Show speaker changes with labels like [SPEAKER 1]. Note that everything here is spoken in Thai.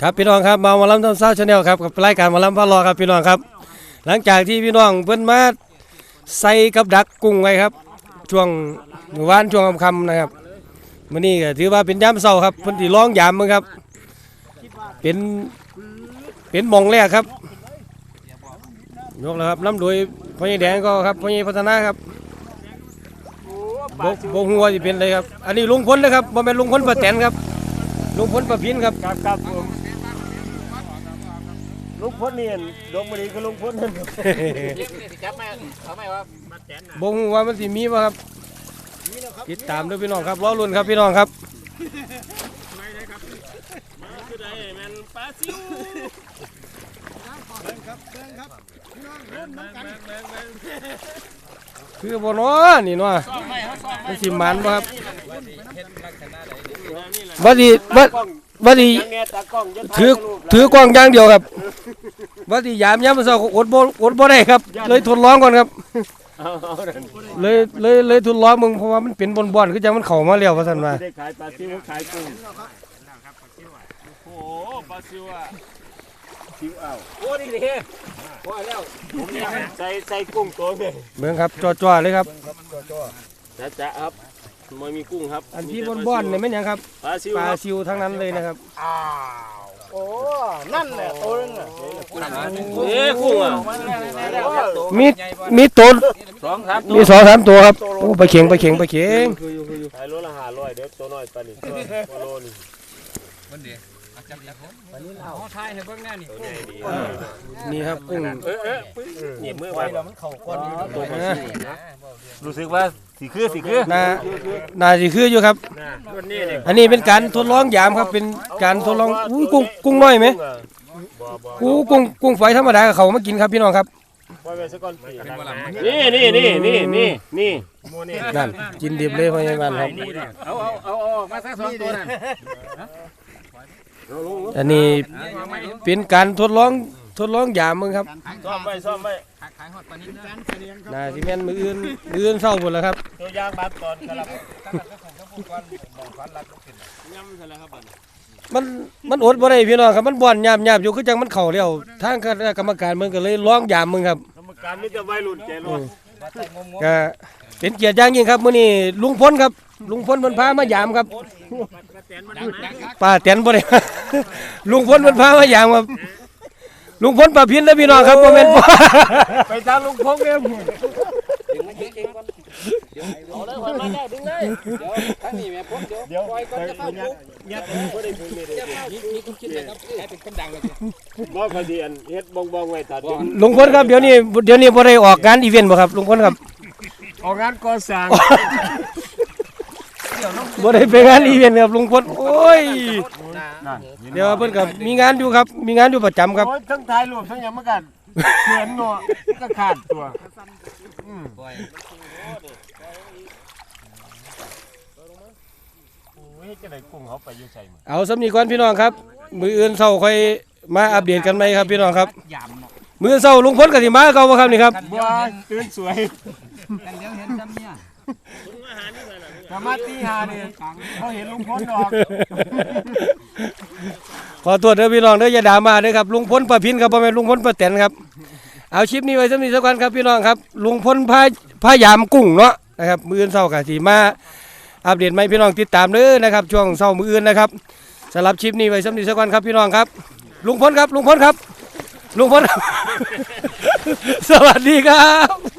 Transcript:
[SPEAKER 1] ครับพี่น้องครับมามาล้ำทำเศร้าชาแนลครับกับรายการมาล้ำพารอครับพี่น้องครับ หลังจากที่พี่น้องเพิ่นมาใส่กับดักกุ้งไว้ครับ ช่วงหมู่บ้านช่วงค่ำๆนะครับมื้อนี้ก็ถือว่าเป็นยามเช้าครับเพิ่นสิร้องยามมึงครับ เป็นเป็นมองแรกครับยกแล้วครับน้ำโดยพ่อใหญ่แดงก็ครับพ่อใหญ่พัฒนาครับบ่บ่ฮู้ว่าสิเป็นอะไรครับ อันนี้ลุงพลนนะครับบ่แม่นลุงพลป้าแตนครับ ลุงพลป้าพินครับ
[SPEAKER 2] ครับครับผม ลุงพ้นนี่เห็นดวงมณีก็ลุงพ้นนั่น
[SPEAKER 3] จับไม่เขาไม่ว่า
[SPEAKER 1] บ่ฮู้ว่ามันสิมีบ่ครับติดตามด้วยพี่น้องครับรอลุ้นครับพี่น้องครับคือบ่เนาะนี่เนาะมันสิมันบ่ครับบ่ดีบ่บ่ดี
[SPEAKER 2] ยังไงตากล้องยัน
[SPEAKER 1] ถือถือกล้องอย่างเดียวครับบ่ดียามยามมื้อเช้าก็อดบ่อดบ่ได้ครับ เลยทดลองก่อนครับ
[SPEAKER 2] เอาเอาเดิน
[SPEAKER 1] เลยเลยเลยทดลองมึงเพราะว่ามันเป็นบอลบอลคือจังมันเข้ามาแล้วว่าซั่นว่า
[SPEAKER 2] ได้ขายปลาซิวขายกุ้งโอ้โหปลาซิวอะซิวเอา
[SPEAKER 3] โอ้ดีดีพอแล้ว
[SPEAKER 2] ผมเนี่ยใส่ใส่กุ้งตัวเลย
[SPEAKER 1] เบิ่งครับจ่อๆเลยครับ
[SPEAKER 2] จ้าจ้าครับ ไม่มีกุ้งครับ
[SPEAKER 1] อันที่บอลบอลเนี่ยแม่นหยังครับ
[SPEAKER 2] ปลาซิว
[SPEAKER 1] ปลา
[SPEAKER 2] ครับ
[SPEAKER 1] ซิวทั้งนั้นเลยนะครับ
[SPEAKER 2] โอ้นั่นแหละตัวนึงอะเอ๊ะกุ้งอะ
[SPEAKER 1] มีมีตัว
[SPEAKER 3] สองครับ
[SPEAKER 1] มีสองสามตัวครับโอ้ไปเข็งไปเข็งไปเข็ง
[SPEAKER 2] ขายโลละห้าร้อยเดี๋ยวตัวน้อยปลานี่ตัวโลนี่
[SPEAKER 3] ขอทายให้เบิ่งแน่นี่
[SPEAKER 2] ตัวใหญ่ดี
[SPEAKER 1] นี่ครับกุ้ง
[SPEAKER 2] เอ๊ะเอ๊ะหยิบมือไว้มันเข่าก้อนตัวปลา
[SPEAKER 1] นะ
[SPEAKER 2] ซิวนะรู้สึกว่า สีคือสีคือ
[SPEAKER 1] น่าน่าสิคืออยู่ครับ
[SPEAKER 2] นะวันนี้เนี่ย
[SPEAKER 1] อันนี้เป็นการทดลองยามครับ เป็นการทดลองอุ้ยกุ้งกุ้งน้อยไหม
[SPEAKER 2] บ่บ่
[SPEAKER 1] อู้กุ้งกุ้งฝอยธรรมดากับเขามากินครับพี่น้องครับ
[SPEAKER 2] ปล่อยไปสักก่อนนี่นี่นี่นี่นี่นี่โมนี่
[SPEAKER 1] นั่นกินดิบเลยพ่อใหญ่บ้านครับ
[SPEAKER 3] เอาเอาเอาออกมาสักสองตัวนั่น
[SPEAKER 1] อันนี้เป็นการทดลองทดลองยามมึงครับ
[SPEAKER 2] ซ่อมไปซ่อมไป
[SPEAKER 3] ขายฮอดปานนี้นะ
[SPEAKER 1] น่าสิแม่นมืออื่นมืออื่นเศร้าหมดแล้วครับ
[SPEAKER 2] ตัวยางบานตอนกระลับ
[SPEAKER 1] มันมันอดบ่ได้พี่น้องครับมันบ่อนยามยามอยู่คือจังมันเข้าแล้วทางคณะกรรมการมันก็เลยร้องยามมึงครับ
[SPEAKER 2] กรรมการนี่จะวัยรุ่นใจร้อน
[SPEAKER 1] ก็เป็นเกียรติอย่างยิ่งครับมื้อนี้ลุงพลครับลุงพลเพิ่นพามายามครับป้าแตนบ่ได้ลุงพลเพิ่นพามายามครับ ลุงพลป้าพินนะพี่น้องครับบ่แม่นป้า
[SPEAKER 2] ไปทางลุงพงษ์เนี่ย
[SPEAKER 3] เอาเลยมาได้ดึงเลยเดี๋ยวทั้งนี้แม่ผมเดี๋ยว
[SPEAKER 2] เดี๋ยว
[SPEAKER 3] ปล่อยก่อนจะเข้า
[SPEAKER 2] ยัดยัดก็ได้ถึงนี่เลย
[SPEAKER 3] มีมีคุณคิดนะครับให้เป็นคนดังเลย
[SPEAKER 2] บ่คดีอันเฮ็ดบองบองไว้ตัด
[SPEAKER 1] ลุงพลครับเดี๋ยวนี้เดี๋ยวนี้บ่ได้ออกงานอีเวนต์บ่ครับลุงพลครับ
[SPEAKER 2] ออกงานก่อสร้าง
[SPEAKER 1] บ่ได้ไปงานอีเวนต์ครับลุงพลโอ้ย เดี๋ยวเพิ่นก็มีงานอยู่ครับ มีงานอยู่ประจำครับ
[SPEAKER 2] โอ้ยทั้งถ่ายรูปทั้งหยังมากันเขียนเนาะก็ขาดตัวโอ้ยจะได้กุ้งเขาไปอยู่ใส่หมด
[SPEAKER 1] เอาสำนีก่อนพี่น้องครับ มืออื่นเช้าค่อยมาอัปเดตกันไหมครับพี่น้องครับ
[SPEAKER 3] ยามเนาะ
[SPEAKER 1] มือเช้าลุงพลก็สิมาเก่าบ่ครับนี่ครับ
[SPEAKER 2] บัวตื่นสวย
[SPEAKER 3] กันเลี้ยงเห็นจำเนี่ย
[SPEAKER 2] กามาตีหาเนี่ยเขาเห็นลุงพลดอก
[SPEAKER 1] ขอโทษเด้อพี่น้องเด้ออย่าด่ามาเด้อครับลุงพลประพินครับบ่อแม่ลุงพลประแตนครับ เอาคลิปนี้ไว้สำนีสักวันครับพี่น้องครับลุงพลพาพายามกุ้งเนาะนะครับมืออื่นเช้าก็สิมาอัปเดตไหมพี่น้องติดตามเด้อนะครับช่วงเช้ามืออื่นนะครับสำหรับคลิปนี้ไว้สำนีสักวันครับพี่น้องครับ ลุงพลครับลุงพลครับ ลุงพลครับ สวัสดีครับ